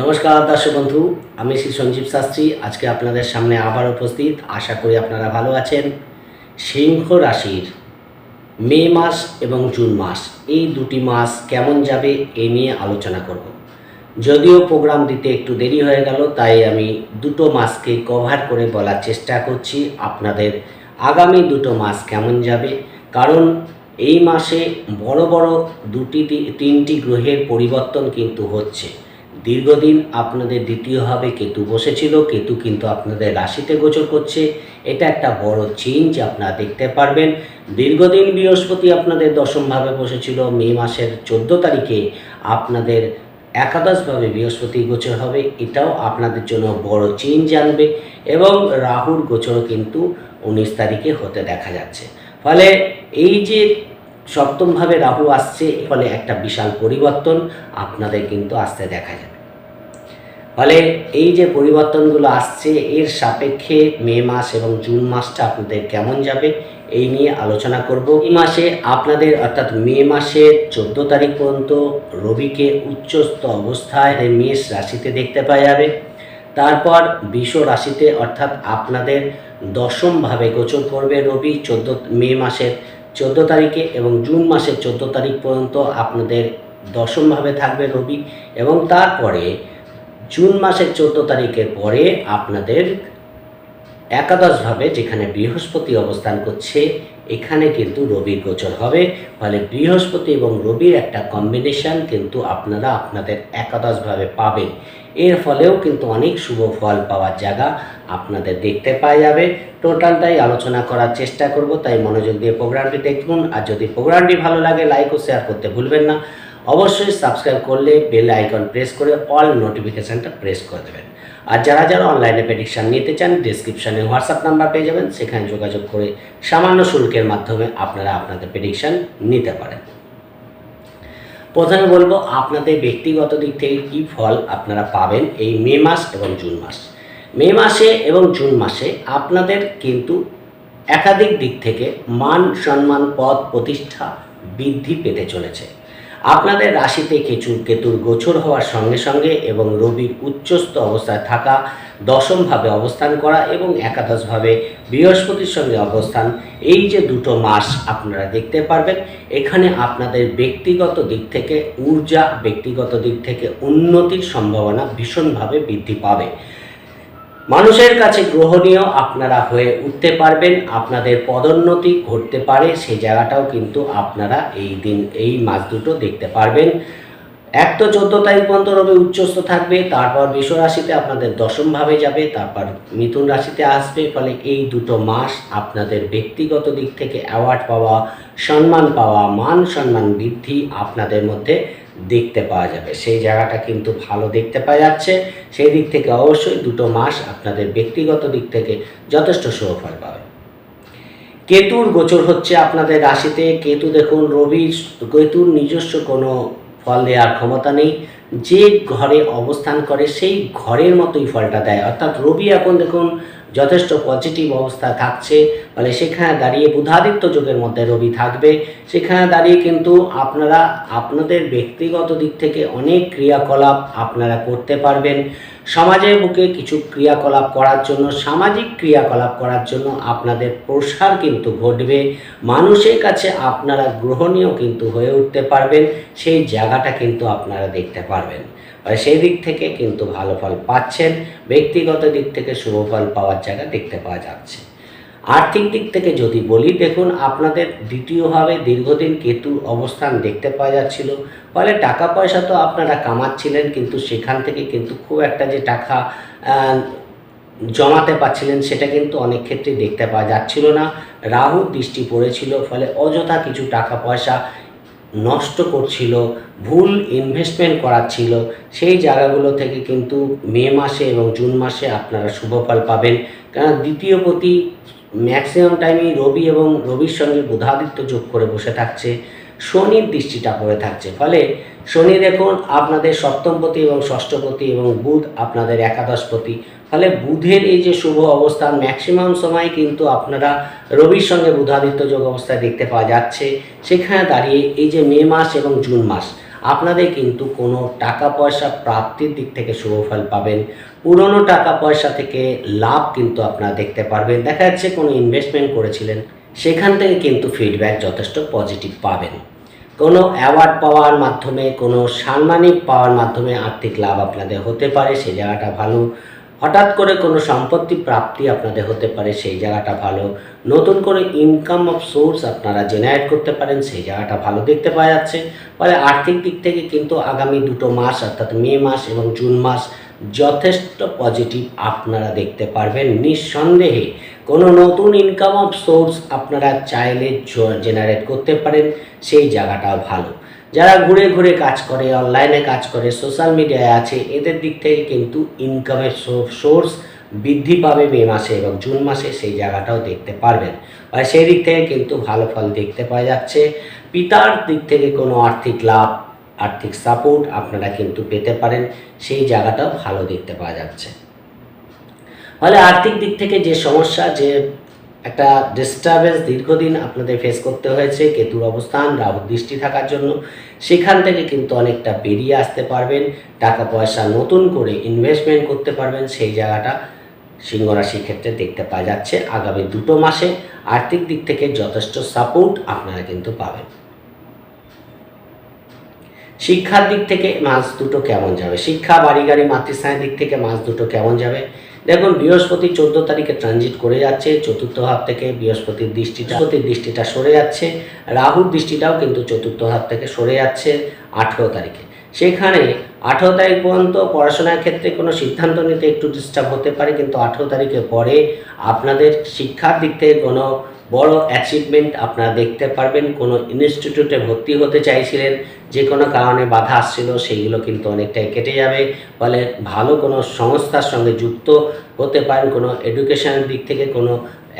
নমস্কার, দর্শক বন্ধু, আমি শ্রী সঞ্জীব শাস্ত্রী। আজকে আপনাদের সামনে আবার উপস্থিত। আশা করি আপনারা ভালো আছেন। সিংহ রাশির মে মাস এবং জুন মাস, এই দুটি মাস কেমন যাবে এ নিয়ে আলোচনা করব। যদিও প্রোগ্রাম দিতে একটু দেরি হয়ে গেল, তাই আমি দুটো মাসকে কভার করে বলার চেষ্টা করছি। আপনাদের আগামী দুটো মাস কেমন যাবে? কারণ এই মাসে বড় বড় দুটি তিনটি গ্রহের পরিবর্তন কিন্তু হচ্ছে। দীর্ঘদিন আপনাদের দ্বিতীয়ভাবে কেতু বসেছিল, কেতু কিন্তু আপনাদের রাশিতে গোচর করছে। এটা একটা বড় চেঞ্জ আপনারা দেখতে পারবেন। দীর্ঘদিন বৃহস্পতি আপনাদের দশমভাবে বসেছিল, মে মাসের চোদ্দ তারিখে আপনাদের একাদশভাবে বৃহস্পতি গোচর হবে। এটাও আপনাদের জন্য বড় চেঞ্জ আনবে এবং রাহুর গোচরও কিন্তু উনিশ তারিখে হতে দেখা যাচ্ছে। ফলে এই যে সপ্তমভাবে রাহু আসছে ফলে একটা বিশাল পরিবর্তন আপনাদের কিন্তু আসতে দেখা যাবে ফলে এই যে পরিবর্তনগুলো আসছে, এর সাপেক্ষে মে মাস এবং জুন মাসটা আপনাদের কেমন যাবে, এই নিয়ে আলোচনা করব। এই মাসে আপনাদের, অর্থাৎ মে মাসের চোদ্দ তারিখ পর্যন্ত রবিকে উচ্চস্থ অবস্থায় মেষ রাশিতে দেখতে পাওয়া যাবে। তারপর বিষ রাশিতে, অর্থাৎ আপনাদের দশমভাবে গোচর করবে রবি চোদ্দ, মে মাসের চোদ্দ তারিখে এবং জুন মাসের চোদ্দ তারিখ পর্যন্ত আপনাদের দশমভাবে থাকবে রবি এবং তারপরে জুন মাসের চোদ্দ তারিখের পরে আপনাদের একাদশভাবে যেখানে বৃহস্পতি অবস্থান করছে, এখানে কিন্তু রবির গোচর হবে। ফলে বৃহস্পতি এবং রবির একটা কম্বিনেশন কিন্তু আপনারা আপনাদের একাদশভাবে পাবেন। এর ফলেও কিন্তু অনেক শুভ ফল পাওয়ার জায়গা আপনাদের দেখতে পাওয়া যাবে। টোটালটাই আলোচনা করার চেষ্টা করব, তাই মনোযোগ দিয়ে প্রোগ্রামটি দেখুন। আর যদি প্রোগ্রামটি ভালো লাগে লাইক ও শেয়ার করতে ভুলবেন না। অবশ্যই সাবস্ক্রাইব করলে বেল আইকন প্রেস করে অল নোটিফিকেশানটা প্রেস করে দেবেন। আর যারা যারা অনলাইনে প্রেডিকশান নিতে চান ডিসক্রিপশানে হোয়াটসঅ্যাপ নাম্বার পেয়ে যাবেন। সেখানে যোগাযোগ করে সামান্য শুল্কের মাধ্যমে আপনারা আপনাদের প্রেডিকশান নিতে পারেন। প্রথমে বলব, আপনাদের ব্যক্তিগত দিক থেকে কী ফল আপনারা পাবেন এই মে মাস এবং জুন মাস। মে মাসে এবং জুন মাসে আপনাদের কিন্তু একাধিক দিক থেকে মান সম্মান পদ প্রতিষ্ঠা বৃদ্ধি পেতে চলেছে। আপনাদের রাশিতে কেচুর কেতুর গোচর হওয়ার সঙ্গে সঙ্গে এবং রবির উচ্চস্থ অবস্থায় থাকা, দশমভাবে অবস্থান করা এবং একাদশভাবে বৃহস্পতির সঙ্গে অবস্থান, এই যে দুটো মাস আপনারা দেখতে পারবেন, এখানে আপনাদের ব্যক্তিগত দিক থেকে ঊর্জা, ব্যক্তিগত দিক থেকে উন্নতির সম্ভাবনা ভীষণভাবে বৃদ্ধি পাবে। মানুষের কাছে গ্রহণীয় আপনারা হয়ে উঠতে পারবেন, আপনাদের পদোন্নতি ঘটতে পারে, সেই জায়গাটাও কিন্তু আপনারা এই দিন, এই মাস দুটো দেখতে পারবেন। এক তো চোদ্দ তারিখ পর্যন্ত রবি উচ্চস্থ থাকবে, তারপর বৃষ রাশিতে আপনাদের দশমভাবে যাবে, তারপর মিথুন রাশিতে আসবে, ফলে এই দুটো মাস আপনাদের ব্যক্তিগত দিক থেকে অ্যাওয়ার্ড পাওয়া, সম্মান পাওয়া, মান সম্মান বৃদ্ধি আপনাদের মধ্যে দেখতে পাওয়া যাবে। সেই জায়গাটা কিন্তু ভালো দেখতে পাওয়া যাচ্ছে। সেই দিক থেকে অবশ্যই দুটো মাস আপনাদের ব্যক্তিগত দিক থেকে যথেষ্ট সুফল পাবে। কেতুর গোচর হচ্ছে আপনাদের রাশিতে। কেতু দেখুন, রবি, কেতুর নিজস্ব কোনো ফল দেওয়ার ক্ষমতা নেই। যে ঘরে অবস্থান করে সেই ঘরের মতোই ফলটা দেয়। অর্থাৎ রবি এখন দেখুন যথেষ্ট পজিটিভ অবস্থা থাকছে। ফলে সেখানে দাঁড়িয়ে বুধাদিত্য যুগের মধ্যে রবি থাকবে। সেখানে দাঁড়িয়ে কিন্তু আপনারা, আপনাদের ব্যক্তিগত দিক থেকে অনেক ক্রিয়াকলাপ আপনারা করতে পারবেন। সমাজের বুকে কিছু ক্রিয়াকলাপ করার জন্য, সামাজিক ক্রিয়াকলাপ করার জন্য আপনাদের প্রসার কিন্তু ঘটবে। মানুষের কাছে আপনারা গ্রহণীয় কিন্তু হয়ে উঠতে পারবেন। সেই জায়গাটা কিন্তু আপনারা দেখতে পারবেন। সেই দিক থেকে কিন্তু ভালো ফল পাচ্ছেন। ব্যক্তিগত দিক থেকে শুভ ফল পাওয়ার জায়গা দেখতে পাওয়া যাচ্ছে। আর্থিক দিক থেকে যদি বলি, দেখুন, আপনাদের দ্বিতীয়ভাবে দীর্ঘদিন কেতু অবস্থান দেখতে পাওয়া যাচ্ছিল। ফলে টাকা পয়সা তো আপনারা কামাচ্ছিলেন, কিন্তু সেখান থেকে কিন্তু খুব একটা যে টাকা জমাতে পারছিলেন সেটা কিন্তু অনেক ক্ষেত্রে দেখতে পাওয়া যাচ্ছিল না। রাহু দৃষ্টি পড়েছিল, ফলে অযথা কিছু টাকা পয়সা নষ্ট করছিল, ভুল ইনভেস্টমেন্ট করাচ্ছিল সেই জায়গাগুলো থেকে কিন্তু মে মাসে এবং জুন মাসে আপনারা শুভ ফল পাবেন। কারণ দ্বিতীয় প্রতি ম্যাক্সিমাম টাইমই রবি এবং রবির সঙ্গে বুধাদিত্য যোগ করে বসে থাকছে, শনির দৃষ্টিটা পড়ে থাকছে। ফলে শনি দেখুন আপনাদের সপ্তমপতি এবং ষষ্ঠপতি এবং বুধ আপনাদের একাদশপতি ফলে বুধের এই যে শুভ অবস্থান ম্যাক্সিমাম সময় কিন্তু আপনারা রবির সঙ্গে বুধাদিত্য যোগ অবস্থায় দেখতে পাওয়া যাচ্ছে। সেখানে দাঁড়িয়ে এই যে মে মাস এবং জুন মাস, আপনাদের কিন্তু কোনো টাকা পয়সা প্রাপ্তির দিক থেকে শুভ ফল পাবেন। পুরনো টাকা পয়সা থেকে লাভ কিন্তু আপনারা দেখতে পারবেন। দেখা যাচ্ছে কোনো ইনভেস্টমেন্ট করেছিলেন, সেখান থেকে কিন্তু ফিডব্যাক যথেষ্ট পজিটিভ পাবেন। কোনো অ্যাওয়ার্ড পাওয়ার মাধ্যমে, কোনো সাম্মানিক পাওয়ার মাধ্যমে আর্থিক লাভ আপনাদের হতে পারে সেই জায়গাটা ভালো। হঠাৎ করে কোনো সম্পত্তি প্রাপ্তি আপনাদের হতে পারে, সেই জায়গাটা ভালো। নতুন করে ইনকাম অফ সোর্স আপনারা জেনারেট করতে পারেন, সেই জায়গাটা ভালো দেখতে পাওয়া যাচ্ছে। ফলে আর্থিক দিক থেকে কিন্তু আগামী দুটো মাস, অর্থাৎ মে মাস এবং জুন মাস যথেষ্ট পজিটিভ আপনারা দেখতে পারবেন নিঃসন্দেহে। কোনো নতুন ইনকাম অফ সোর্স আপনারা চাইলে জেনারেট করতে পারেন, সেই জায়গাটাও ভালো। যারা ঘুরে ঘুরে কাজ করে অনলাইনে কাজ করে সোশ্যাল মিডিয়ায় আছে, এদের দিক থেকে কিন্তু ইনকামের সোর্স বৃদ্ধি পাবে মে মাসে এবং জুন মাসে সেই জায়গাটাও দেখতে পারবেন। আর সেই দিক থেকে কিন্তু ভালো ফল দেখতে পাওয়া যাচ্ছে। পিতার দিক থেকে কোনো আর্থিক লাভ, আর্থিক সাপোর্ট আপনারা কিন্তু পেতে পারেন, সেই জায়গাটাও ভালো দেখতে পাওয়া যাচ্ছে। ফলে আর্থিক দিক থেকে যে সমস্যা, যে একটা ডিস্টারবেন্স দীর্ঘদিন আপনাদের ফেস করতে হয়েছে, কেতুর অবস্থান, রাহু দৃষ্টি থাকার জন্য। সেখান থেকে কিন্তু অনেকটা বেরিয়ে আসতে পারবেন, টাকা পয়সা নতুন করে ইনভেস্টমেন্ট করতে পারবেন, সেই জায়গাটা সিংহ রাশির ক্ষেত্রে দেখতে পাওয়া যাচ্ছে। আগামী দুটো মাসে আর্থিক দিক থেকে যথেষ্ট সাপোর্ট আপনারা কিন্তু পাবেন। শিক্ষার দিক থেকে মাস দুটো কেমন যাবে? শিক্ষা, বাড়ি, গাড়ি মাতৃস্থানের দিক থেকে মাস দুটো কেমন যাবে? দেখুন, বৃহস্পতি চোদ্দ তারিখে ট্রানজিট করে যাচ্ছে, চতুর্থ হাত থেকে বৃহস্পতির দৃষ্টিটা দৃষ্টিটা সরে যাচ্ছে, রাহুর দৃষ্টিটাও কিন্তু চতুর্থ হাত থেকে সরে যাচ্ছে আঠেরো তারিখে। সেখানে আঠেরো তারিখ পর্যন্ত পড়াশোনার ক্ষেত্রে কোনো সিদ্ধান্ত নিতে একটু ডিস্টার্ব হতে পারে, কিন্তু আঠেরো তারিখের পরে আপনাদের শিক্ষার দিক থেকে কোনো বড় অ্যাচিভমেন্ট আপনারা দেখতে পারবেন। কোনো ইনস্টিটিউটে ভর্তি হতে চাইছিলেন, যে কোনো কারণে বাধা আসছিল, সেইগুলো কিন্তু অনেকটাই কেটে যাবে। ফলে ভালো কোনো সংস্থার সঙ্গে যুক্ত হতে পারেন, কোনো এডুকেশনের দিক থেকে কোনো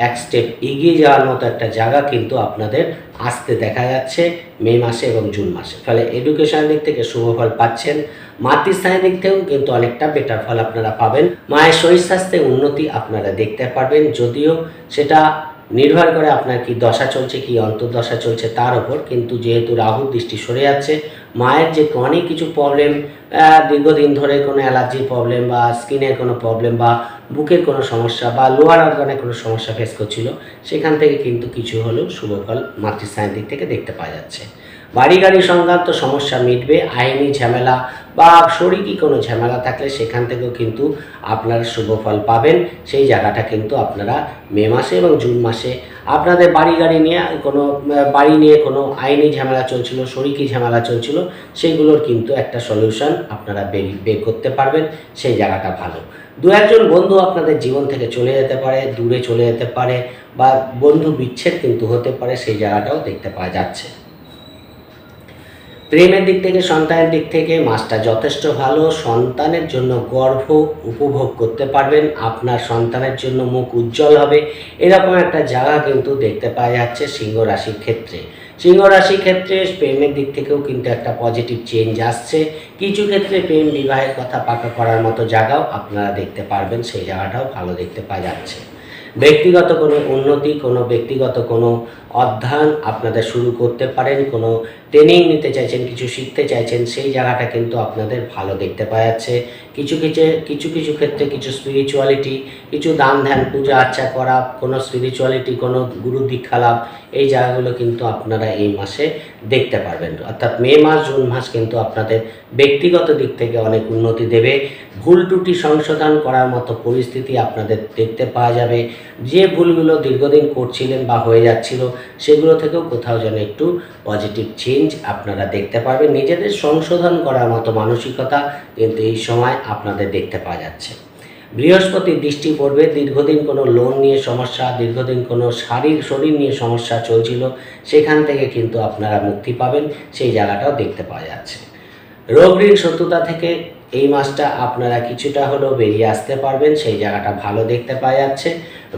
এক স্টেপ এগিয়ে যাওয়ার মতো একটা জায়গা কিন্তু আপনাদের আসতে দেখা যাচ্ছে মে মাসে এবং জুন মাসে। ফলে এডুকেশনের দিক থেকে শুভ ফল পাচ্ছেন। মাতৃস্থানের দিক থেকেও কিন্তু অনেকটা বেটার ফল আপনারা পাবেন। মায়ের শরীর স্বাস্থ্যে উন্নতি আপনারা দেখতে পারবেন। যদিও সেটা নির্ভর করে আপনার কি দশা চলছে, কি অন্তর্দশা চলছে তার ওপর। কিন্তু যেহেতু রাহুর দৃষ্টি সরে যাচ্ছে, মায়ের যে অনেক কিছু প্রবলেম দীর্ঘদিন ধরে কোনো অ্যালার্জির প্রবলেম বা স্কিনের কোনো প্রবলেম বা বুকের কোনো সমস্যা বা লোয়ার অর্গানের কোনো সমস্যা ফেস করছিল, সেখান থেকে কিন্তু কিছু হলেও শুভফল মাতৃস্থানের দিক থেকে দেখতে পাওয়া যাচ্ছে। বাড়ি গাড়ি সংক্রান্ত সমস্যা মিটবে, আইনি ঝামেলা বা শরিকি কোনো ঝামেলা থাকলে সেখান থেকেও কিন্তু আপনারা শুভ ফল পাবেন। সেই জায়গাটা কিন্তু আপনারা মে মাসে এবং জুন মাসে আপনাদের বাড়ি গাড়ি নিয়ে কোনো, বাড়ি নিয়ে কোনো আইনি ঝামেলা চলছিল শরিকি ঝামেলা চলছিল সেইগুলোর কিন্তু একটা সলিউশন আপনারা বের করতে পারবেন। সেই জায়গাটা ভালো। দু একজন বন্ধু আপনাদের জীবন থেকে চলে যেতে পারে, দূরে চলে যেতে পারে বা বন্ধু বিচ্ছেদ কিন্তু হতে পারে, সেই জায়গাটাও দেখতে পাওয়া যাচ্ছে। প্রেমের দিক থেকে, সন্তানের দিক থেকে মাসটা যথেষ্ট ভালো। সন্তানের জন্য গর্ভ উপভোগ করতে পারবেন। আপনার সন্তানের জন্য মুখ উজ্জ্বল হবে। এরকম একটা জায়গা কিন্তু দেখতে পাওয়া যাচ্ছে সিংহ রাশির ক্ষেত্রে। সিংহ রাশির ক্ষেত্রে প্রেমের দিক থেকেও কিন্তু একটা পজিটিভ চেঞ্জ আসছে। কিছু ক্ষেত্রে প্রেম বিবাহের কথা পাকা করার মতো জায়গাও আপনারা দেখতে পারবেন। সেই জায়গাটাও ভালো দেখতে পাওয়া যাচ্ছে। ব্যক্তিগত কোনো উন্নতি, কোনো ব্যক্তিগত কোনো অধ্যয়ন আপনাদের শুরু করতে পারেন। কোনো ট্রেনিং নিতে চাইছেন, কিছু শিখতে চাইছেন, সেই জায়গাটা কিন্তু আপনাদের ভালো দেখতে পাওয়া যাচ্ছে। কিছু কিছু কিছু কিছু ক্ষেত্রে কিছু স্পিরিচুয়ালিটি কিছু দান ধ্যান, পূজা আর্চা করা, কোনো স্পিরিচুয়ালিটি কোনো গুরু দীক্ষা লাভ, এই জায়গাগুলো কিন্তু আপনারা এই মাসে দেখতে পারবেন। অর্থাৎ মে মাস, জুন মাস কিন্তু আপনাদের ব্যক্তিগত দিক থেকে অনেক উন্নতি দেবে। ভুল ত্রুটি সংশোধন করার মতো পরিস্থিতি আপনাদের দেখতে পাওয়া যাবে। যে ভুলগুলো দীর্ঘদিন করছিলেন বা হয়ে যাচ্ছিল, সেগুলো থেকেও কোথাও যেন একটু পজিটিভ চেঞ্জ আপনারা দেখতে পারবেন। নিজেদের সংশোধন করার মতো মানসিকতা কিন্তু এই সময় আপনাদের দেখতে পাওয়া যাচ্ছে। বৃহস্পতির দৃষ্টি পড়বে, দীর্ঘদিন কোনো লোন নিয়ে সমস্যা, দীর্ঘদিন কোনো শারীর শরীর নিয়ে সমস্যা চলছিল, সেখান থেকে কিন্তু আপনারা মুক্তি পাবেন, সেই জায়গাটাও দেখতে পাওয়া যাচ্ছে। রোগ ঋণ শত্রুতা থেকে এই মাসটা আপনারা কিছুটা হলেও বেরিয়ে আসতে পারবেন, সেই জায়গাটা ভালো দেখতে পাওয়া যাচ্ছে।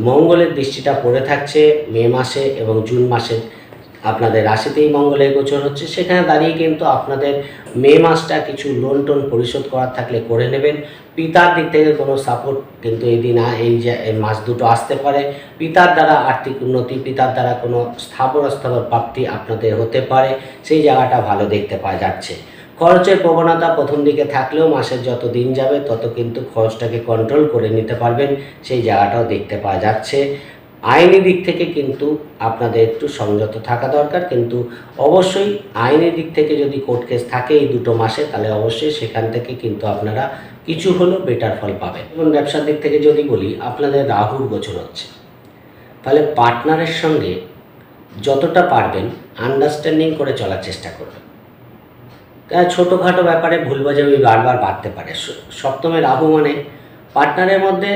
মঙ্গলের দৃষ্টিটা পড়ে থাকছে মে মাসে এবং জুন মাসে। আপনাদের রাশিতেই মঙ্গলের গোচর হচ্ছে। সেখানে দাঁড়িয়ে কিন্তু আপনাদের মে মাসটা কিছু লোন টোন পরিশোধ করার থাকলে করে নেবেন। পিতার দিক থেকে কোনো সাপোর্ট কিন্তু এই দিন এই যে মাস দুটো আসতে পারে। পিতার দ্বারা আর্থিক উন্নতি, পিতার দ্বারা কোনো স্থাবর স্থাবর প্রাপ্তি আপনাদের হতে পারে। সেই জায়গাটা ভালো দেখতে পাওয়া যাচ্ছে। খরচের প্রবণতা প্রথম দিকে থাকলেও মাসের যত দিন যাবে, তত কিন্তু খরচটাকে কন্ট্রোল করে নিতে পারবেন। সেই জায়গাটাও দেখতে পাওয়া যাচ্ছে। আইনি দিক থেকে কিন্তু আপনাদের একটু সংযত থাকা দরকার। কিন্তু অবশ্যই আইনি দিক থেকে যদি কোর্ট কেস থাকে এই দুটো মাসে, তাহলে অবশ্যই সেখান থেকে কিন্তু আপনারা কিছু হলেও বেটার ফল পাবেন। এবং ব্যবসার দিক থেকে যদি বলি, আপনাদের রাহুর গোচর হচ্ছে। তাহলে পার্টনারের সঙ্গে যতটা পারবেন আন্ডারস্ট্যান্ডিং করে চলার চেষ্টা করবেন। কারণ ছোটোখাটো ব্যাপারে ভুল বোঝাবুঝি বারবার বাড়তে পারে। সপ্তমে রাহু মানে পার্টনারের মধ্যে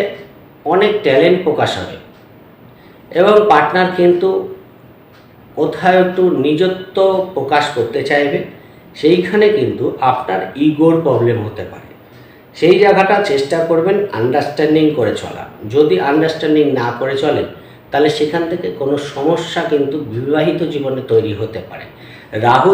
অনেক ট্যালেন্ট প্রকাশ হবে। এবং পার্টনার কিন্তু কোথাও একটু নিজত্ব প্রকাশ করতে চাইবে, সেইখানে কিন্তু আপনার ইগোর প্রবলেম হতে পারে। সেই জায়গাটা চেষ্টা করবেন আন্ডারস্ট্যান্ডিং করে চলা। যদি আন্ডারস্ট্যান্ডিং না করে চলেন তাহলে সেখান থেকে কোনো সমস্যা কিন্তু বিবাহিত জীবনে তৈরি হতে পারে। রাহু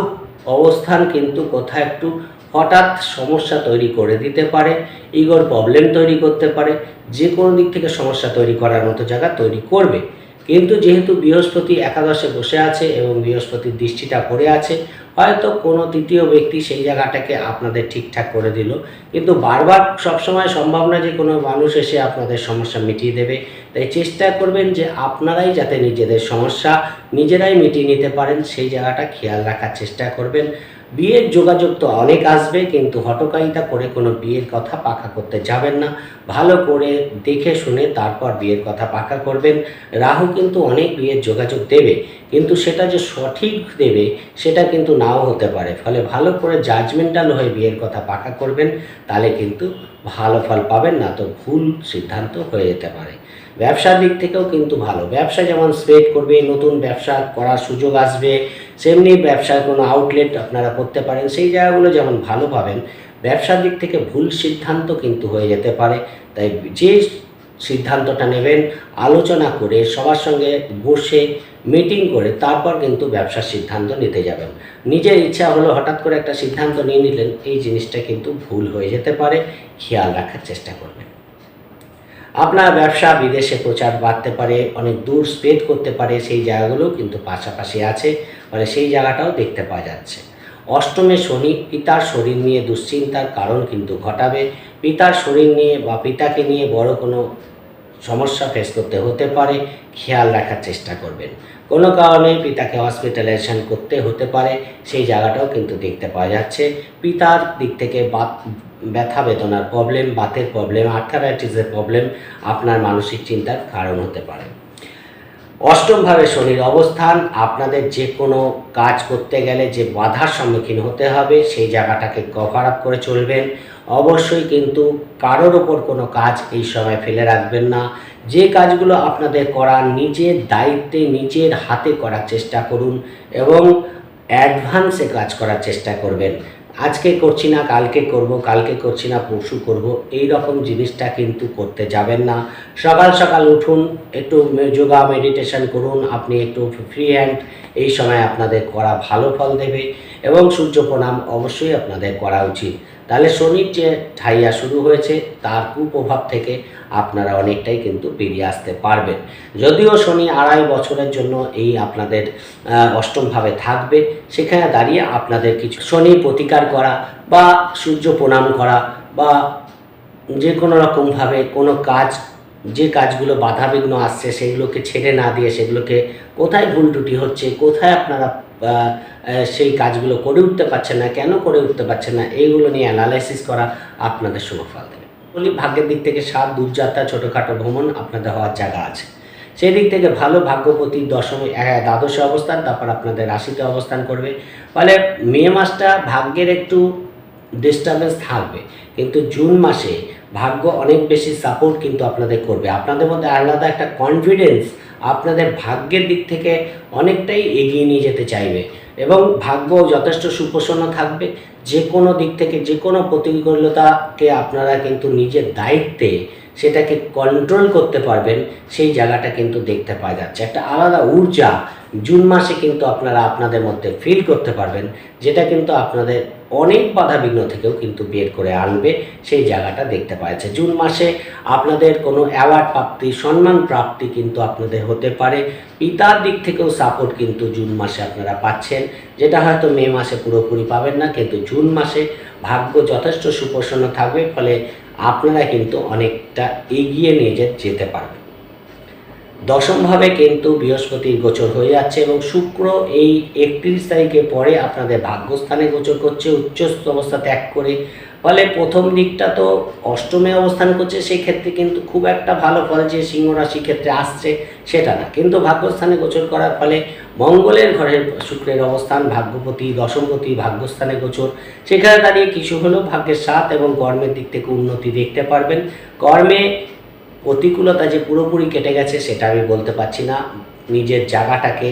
অবস্থান কিন্তু কোথাও একটু হঠাৎ সমস্যা তৈরি করে দিতে পারে, ইগোর প্রবলেম তৈরি করতে পারে, যে কোনো দিক থেকে সমস্যা তৈরি করার মতো জায়গা তৈরি করবে। কিন্তু যেহেতু বৃহস্পতি একাদশে বসে আছে এবং বৃহস্পতির দৃষ্টিটা পড়ে আছে, হয়তো কোনো তৃতীয় ব্যক্তি সেই জায়গাটাকে আপনাদের ঠিকঠাক করে দিল। কিন্তু বারবার সবসময় সম্ভব না যে কোনো মানুষ এসে আপনাদের সমস্যা মিটিয়ে দেবে। তাই চেষ্টা করবেন যে আপনারাই যাতে নিজেদের সমস্যা নিজেরাই মিটিয়ে নিতে পারেন, সেই জায়গাটা খেয়াল রাখার চেষ্টা করবেন। বিয়ের যোগাযোগ তো অনেক আসবে, কিন্তু হটকারিতা করে কোনো বিয়ের কথা পাকা করতে যাবেন না। ভালো করে দেখে শুনে তারপর বিয়ের কথা পাকা করবেন। রাহু কিন্তু অনেক বিয়ের যোগাযোগ দেবে, কিন্তু সেটা যে সঠিক দেবে, সেটা কিন্তু নাও হতে পারে। ফলে ভালো করে জাজমেন্টাল হয়ে বিয়ের কথা পাকা করবেন, তাহলে কিন্তু ভালো ফল পাবেন না, তো ভুল সিদ্ধান্ত হয়ে যেতে পারে। ব্যবসার দিক থেকেও কিন্তু ভালো। ব্যবসা যেমন স্প্রেড করবে, নতুন ব্যবসা করার সুযোগ আসবে সেমনি ব্যবসার কোনো আউটলেট আপনারা করতে পারেন। সেই জায়গাগুলো যেমন ভালো পাবেন, ব্যবসার দিক থেকে ভুল সিদ্ধান্ত কিন্তু হয়ে যেতে পারে। তাই যে সিদ্ধান্তটা নেবেন, আলোচনা করে, সবার সঙ্গে বসে মিটিং করে তারপর কিন্তু ব্যবসার সিদ্ধান্ত নিতে যাবেন। নিজের ইচ্ছা হলো হঠাৎ করে একটা সিদ্ধান্ত নিয়ে নিলেন, এই জিনিসটা কিন্তু ভুল হয়ে যেতে পারে। খেয়াল রাখার চেষ্টা করবেন। আপনার ব্যবসা বিদেশে প্রচার বাড়তে পারে, অনেক দূর স্প্রেড করতে পারে, সেই জায়গাগুলোও কিন্তু পাশাপাশি আছে, ফলে সেই জায়গাটাও দেখতে পাওয়া যাচ্ছে। অষ্টমে শনি, পিতার শরীর নিয়ে দুশ্চিন্তার কারণ কিন্তু ঘটাবে। পিতার শরীর নিয়ে বা পিতাকে নিয়ে বড় কোনো সমস্যা ফেস করতে হতে পারে, খেয়াল রাখার চেষ্টা করবেন। কোনো কারণে পিতাকে হসপিটালাইজেশন করতে হতে পারে, সেই জায়গাটাও কিন্তু দেখতে পাওয়া যাচ্ছে। পিতার দিক থেকে ব্যথা বেদনার প্রবলেম বাতের প্রবলেম আর্থারাইটিসের প্রবলেম আপনার মানসিক চিন্তার কারণ হতে পারে। অষ্টমভাবে শনির অবস্থান, আপনাদের যে কোনো কাজ করতে গেলে যে বাধার সম্মুখীন হতে হবে, সেই জায়গাটাকে কভার আপ করে চলবেন। অবশ্যই কিন্তু কারোর ওপর কোনো কাজ এই সময় ফেলে রাখবেন না। যে কাজগুলো আপনাদের করার নিজের দায়িত্বে, নিজের হাতে করার চেষ্টা করুন এবং অ্যাডভান্সে কাজ করার চেষ্টা করবেন। আজকে করছি না, কালকে করব, কালকে করছি না, পরশু করব, এই রকম জিনিসটা কিন্তু করতে যাবেন না। সকাল সকাল উঠুন, একটু যোগা মেডিটেশন করুন, আপনি একটু ফ্রি হ্যান্ড এই সময় আপনাদের করা ভালো ফল দেবে এবং সূর্য প্রণাম অবশ্যই আপনাদের করা উচিত। তাহলে শনির যে ঠাইয়া শুরু হয়েছে, তার কুপ্রভাব থেকে আপনারা অনেকটাই কিন্তু বেরিয়ে আসতে পারবেন। যদিও শনি আড়াই বছরের জন্য এই আপনাদের অষ্টমভাবে থাকবে, সেখানে দাঁড়িয়ে আপনাদের কিছু শনি প্রতিকার করা বা সূর্য প্রণাম করা বা যে কোনো রকমভাবে কোনো কাজ যে কাজগুলো বাধাবিঘ্ন আসছে সেগুলোকে ছেড়ে না দিয়ে সেগুলোকে কোথায় ভুল ত্রুটি হচ্ছে, কোথায় আপনারা সেই কাজগুলো করে উঠতে পারছেন না, কেন করে উঠতে পারছেন না, এইগুলো নিয়ে অ্যানালাইসিস করা আপনাদের শুভ ফল দেবে। বলি, ভাগ্যের দিক থেকে সাত দূরযাত্রা ছোটোখাটো ভ্রমণ আপনাদের হওয়ার জায়গা আছে। সেই দিক থেকে ভালো ভাগ্যপতি, দশমী দ্বাদশে অবস্থান, তারপর আপনাদের রাশিতে অবস্থান করবে। ফলে মে মাসটা ভাগ্যের একটু ডিস্টারবেন্স থাকবে, কিন্তু জুন মাসে ভাগ্য অনেক বেশি সাপোর্ট কিন্তু আপনাদের করবে। আপনাদের মধ্যে আলাদা একটা কনফিডেন্স আপনাদের ভাগ্যের দিক থেকে অনেকটাই এগিয়ে নিয়ে যেতে চাইবে। এবং ভাগ্য যথেষ্ট সুপ্রসন্ন থাকবে। যে কোনো দিক থেকে যে কোনো প্রতিকূলতাকে আপনারা কিন্তু নিজের দায়িত্বে সেটাকে কন্ট্রোল করতে পারবেন, সেই জায়গাটা কিন্তু দেখতে পাওয়া যাচ্ছে। একটা আলাদা ঊর্জা জুন মাসে কিন্তু আপনারা আপনাদের মধ্যে ফিল করতে পারবেন, যেটা কিন্তু আপনাদের অনেক বাধা বিঘ্ন থেকেও কিন্তু বের করে আনবে, সেই জায়গাটা দেখতে পাওয়া যাচ্ছে। জুন মাসে আপনাদের কোনো অ্যাওয়ার্ড প্রাপ্তি, সম্মান প্রাপ্তি কিন্তু আপনাদের হতে পারে। পিতার দিক থেকেও সাপোর্ট কিন্তু জুন মাসে আপনারা পাচ্ছেন, যেটা হয়তো মে মাসে পুরোপুরি পাবেন না, কিন্তু জুন মাসে ভাগ্য যথেষ্ট সুপ্রসন্ন থাকবে, ফলে আপনারা কিন্তু অনেকটা এগিয়ে নিয়ে যেতে পারবেন। দশমভাবে কিন্তু বৃহস্পতির গোচর হয়ে যাচ্ছে এবং শুক্র এই একত্রিশ তারিখে পরে আপনাদের ভাগ্যস্থানে গোচর করছে, উচ্চস্থ অবস্থা ত্যাগ করে ফলে প্রথম দিকটা তো অষ্টমে অবস্থান করছে সেই ক্ষেত্রে কিন্তু খুব একটা ভালো ফল যে সিংহ রাশি ক্ষেত্রে আসছে সেটা না। কিন্তু ভাগ্যস্থানে গোচর করার ফলে মঙ্গলের ঘরের শুক্রের অবস্থান, ভাগ্যপতি, দশমপতি ভাগ্যস্থানে গোচর। সেখানে দাঁড়িয়ে কিছু হলেও ভাগ্যের সাথ এবং কর্মের দিক থেকে উন্নতি দেখতে পারবেন। কর্মে প্রতিকূলতা যে পুরোপুরি কেটে গেছে সেটা আমি বলতে পারছি না। নিজের জায়গাটাকে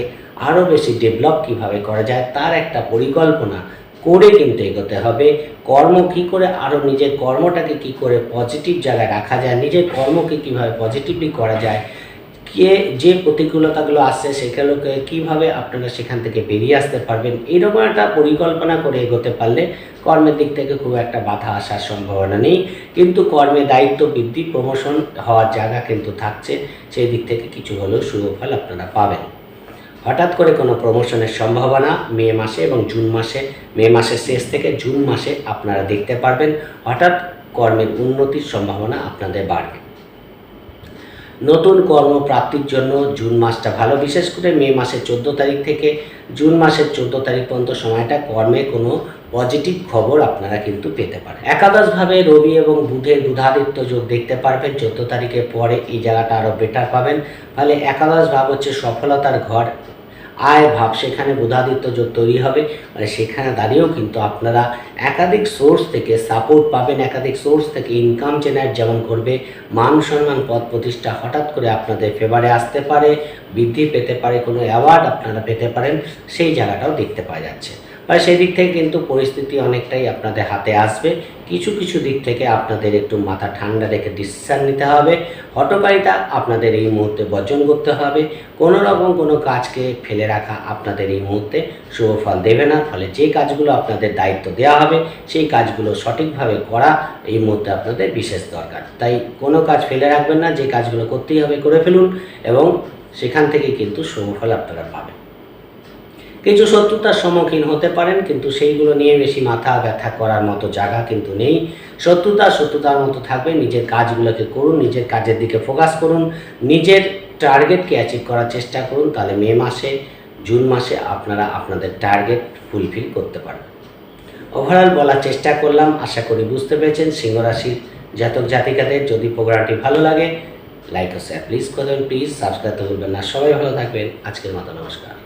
আরও বেশি ডেভেলপ কীভাবে করা যায়, তার একটা পরিকল্পনা করে কিন্তু এগোতে হবে। কর্ম কি করে? আরও নিজের কর্মটাকে কি করে পজিটিভ জায়গায় রাখা যায়? নিজের কর্মকে কীভাবে পজিটিভলি করা যায়? কে, যে প্রতিকূলতাগুলো আসছে সেগুলোকে কীভাবে আপনারা সেখান থেকে বেরিয়ে আসতে পারবেন? এরকম একটা পরিকল্পনা করে এগোতে পারলে কর্মের দিক থেকে খুব একটা বাধা আসার সম্ভাবনা নেই। কিন্তু কর্মে দায়িত্ব বৃদ্ধি প্রমোশন হওয়ার জায়গা কিন্তু থাকছে। সেই দিক থেকে কিছু হলেও শুভ ফল আপনারা পাবেন। হঠাৎ করে কোনো প্রমোশনের সম্ভাবনা মে মাসে এবং জুন মাসে, মে মাসের শেষ থেকে জুন মাসে আপনারা দেখতে পারবেন, হঠাৎ কর্মের উন্নতির সম্ভাবনা আপনাদের বাড়বে। নতুন কর্মপ্রাপ্তির জন্য জুন মাসটা ভালো, বিশেষ করে মে মাসের চোদ্দ তারিখ থেকে জুন মাসের চোদ্দ তারিখ পর্যন্ত সময়টা কর্মে কোনো পজিটিভ খবর আপনারা কিন্তু পেতে পারেন। একাদশভাবে রবি এবং বুধের বুধাদিত্য যোগ দেখতে পারবেন, চোদ্দ তারিখের পরে এই জায়গাটা আরও বেটার পাবেন। ফলে একাদশ ভাব হচ্ছে সফলতার ঘর আয় ভাব, সেখানে বোধাদিত্য যোগ তৈরি হবে মানে সেখানে দাঁড়িয়েও কিন্তু আপনারা একাধিক সোর্স থেকে সাপোর্ট পাবেন, একাধিক সোর্স থেকে ইনকাম জেনারেট যেমন করবে, মান সম্মান পদ প্রতিষ্ঠা হঠাৎ করে আপনাদের ফেভারে আসতে পারে, বৃদ্ধি পেতে পারে, কোনো অ্যাওয়ার্ড আপনারা পেতে পারেন, সেই জায়গাটাও দেখতে পাওয়া যাচ্ছে। বা সেই দিক থেকে কিন্তু পরিস্থিতি অনেকটাই আপনাদের হাতে আসবে কিছু কিছু দিক থেকে আপনাদের একটু মাথা ঠান্ডা রেখে ডিসিশান নিতে হবে। হটকারিতা আপনাদের এই মুহূর্তে বর্জন করতে হবে। কোনো রকম কোনো কাজকে ফেলে রাখা আপনাদের এই মুহূর্তে শুভ ফল দেবে না। ফলে যে কাজগুলো আপনাদের দায়িত্ব দেওয়া হবে, সেই কাজগুলো সঠিকভাবে করা এই মুহূর্তে আপনাদের বিশেষ দরকার। তাই কোনো কাজ ফেলে রাখবেন না। যে কাজগুলো করতেই হবে, করে ফেলুন এবং সেখান থেকে কিন্তু শুভ ফল আপনারা পাবেন। কিছু শত্রুতার সম্মুখীন হতে পারেন, কিন্তু সেইগুলো নিয়ে বেশি মাথা ব্যথা করার মতো জায়গা কিন্তু নেই। শত্রুতা শত্রুতার মতো থাকবে, নিজের কাজগুলোকে করুন, নিজের কাজের দিকে ফোকাস করুন, নিজের টার্গেটকে অ্যাচিভ করার চেষ্টা করুন, তাহলে মে মাসে, জুন মাসে আপনারা আপনাদের টার্গেট ফুলফিল করতে পারবেন। ওভারঅল বলার চেষ্টা করলাম, আশা করি বুঝতে পেরেছেন, সিংহরাশির জাতক জাতিকাদের, যদি প্রোগ্রামটি ভালো লাগে লাইক ও শেয়ার প্লিজ করবেন প্লিজ সাবস্ক্রাইব করবেন না। সবাই ভালো থাকবেন, আজকের মতো নমস্কার।